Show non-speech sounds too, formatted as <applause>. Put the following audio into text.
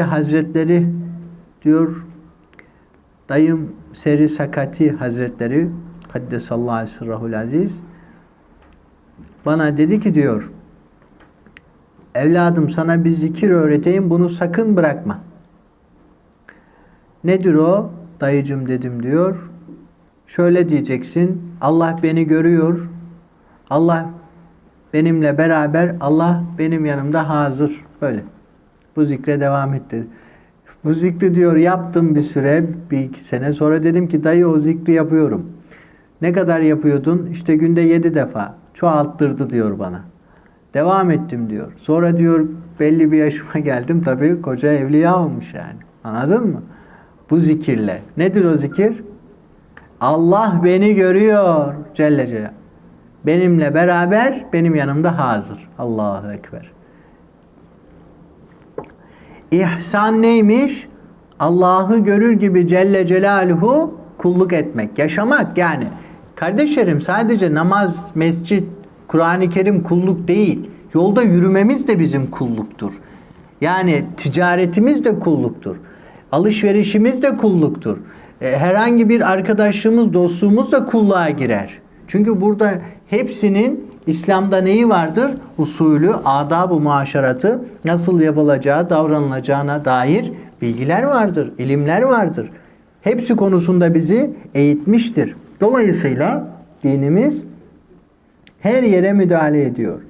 Hazretleri diyor dayım Seri Sakati Hazretleri Kaddesallahu aleyhi sırrahul aziz bana dedi ki diyor evladım sana bir zikir öğreteyim bunu sakın bırakma. Nedir o? Dayıcım dedim diyor. Şöyle diyeceksin. Allah beni görüyor. Allah benimle beraber. Allah benim yanımda hazır. Böyle. Bu zikre devam etti. Bu zikri diyor yaptım bir süre, bir iki sene. Sonra dedim ki dayı o zikri yapıyorum. Ne kadar yapıyordun? İşte günde yedi defa. Çoğalttırdı diyor bana. Devam ettim diyor. Sonra diyor belli bir yaşıma <laughs> geldim. Tabii koca evliya olmuş yani. Anladın mı? Bu zikirle. Nedir o zikir? Allah beni görüyor Celle Celaluhu. Benimle beraber benim yanımda hazır. Allahu Ekber. İhsan neymiş? Allah'ı görür gibi Celle Celaluhu kulluk etmek, yaşamak yani. Kardeşlerim sadece namaz, mescit, Kur'an-ı Kerim kulluk değil. Yolda yürümemiz de bizim kulluktur. Yani ticaretimiz de kulluktur. Alışverişimiz de kulluktur. E, Herhangi bir arkadaşlığımız, dostluğumuz da kulluğa girer. Çünkü burada hepsinin İslam'da neyi vardır? Usulü, adab-ı muaşeratı, nasıl yapılacağı, davranılacağına dair bilgiler vardır, ilimler vardır. Hepsi konusunda bizi eğitmiştir. Dolayısıyla dinimiz her yere müdahale ediyor.